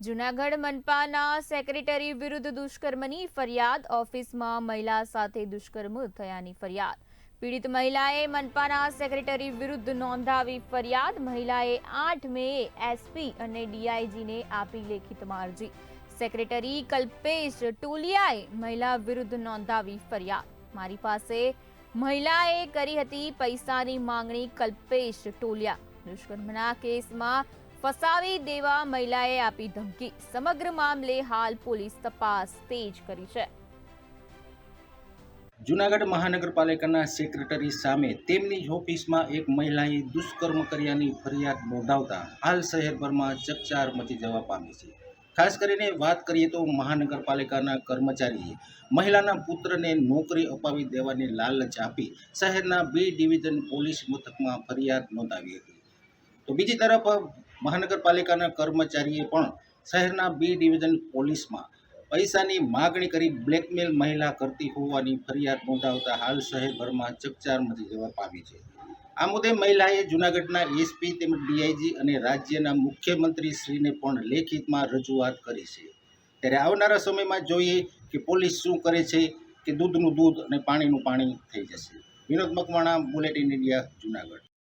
Junagadh મનપાના secretary વિરુદ્ધ દુષ્કર્મની ફરિયાદ, ઓફિસમાં મહિલા સાથે દુષ્કર્મ થયાની ફરિયાદ. પીડિત મહિલાએ મનપાના સેક્રેટરી વિરુદ્ધ નોંધાવી ફરિયાદ. મહિલાએ આઠ મે એસપી અને ડીઆઈજીને આપી લેખિતમાં અરજી સેક્રેટરી કલ્પેશ ટોલિયાએ મહિલા વિરુદ્ધ નોંધાવી ફરિયાદ. મારી પાસે મહિલાએ કરી હતી પૈસાની માંગણી કલ્પેશ ટોલિયા. દુષ્કર્મના કેસમાં ફસાવી દેવા મહિલાએ આપી ધમકી. સમગ્ર મામલે હાલ પોલીસ તપાસ તેજ કરી છે. જુનાગઢ મહાનગરપાલિકાના સેક્રેટરી સામે તેમની ઓફિસમાં એક મહિલાએ દુષ્કર્મ કર્યાની ફરિયાદ નોંધાવતા હાલ શહેરભરમાં ચકચાર મચી જવા પામી છે. ખાસ કરીને વાત કરીએ તો મહાનગરપાલિકાના કર્મચારીએ મહિલાના પુત્રને નોકરી અપાવી દેવાની લાલચ આપી શહેરના બી ડિવિઝન પોલીસ મથકમાં ફરિયાદ નોંધાવી હતી. તો બીજી તરફ મહાનગરપાલિકાના કર્મચારીએ પણ શહેરના બી ડિવિઝન પોલીસમાં પૈસાની માગણી કરી બ્લેકમેલ મહિલા કરતી હોવાની ફરિયાદ નોંધાવતા હાલ શહેરભરમાં ચકચાર મચી જવા પામી છે. આ મુદ્દે મહિલાએ જૂનાગઢના એસપી તેમજ ડીઆઈજી અને રાજ્યના મુખ્યમંત્રી શ્રીને પણ લેખિતમાં રજૂઆત કરી છે. ત્યારે આવનારા સમયમાં જોઈએ કે પોલીસ શું કરે છે કે દૂધનું દૂધ અને પાણીનું પાણી થઈ જશે. Vinod Makwana, bulletin India, Junagadh.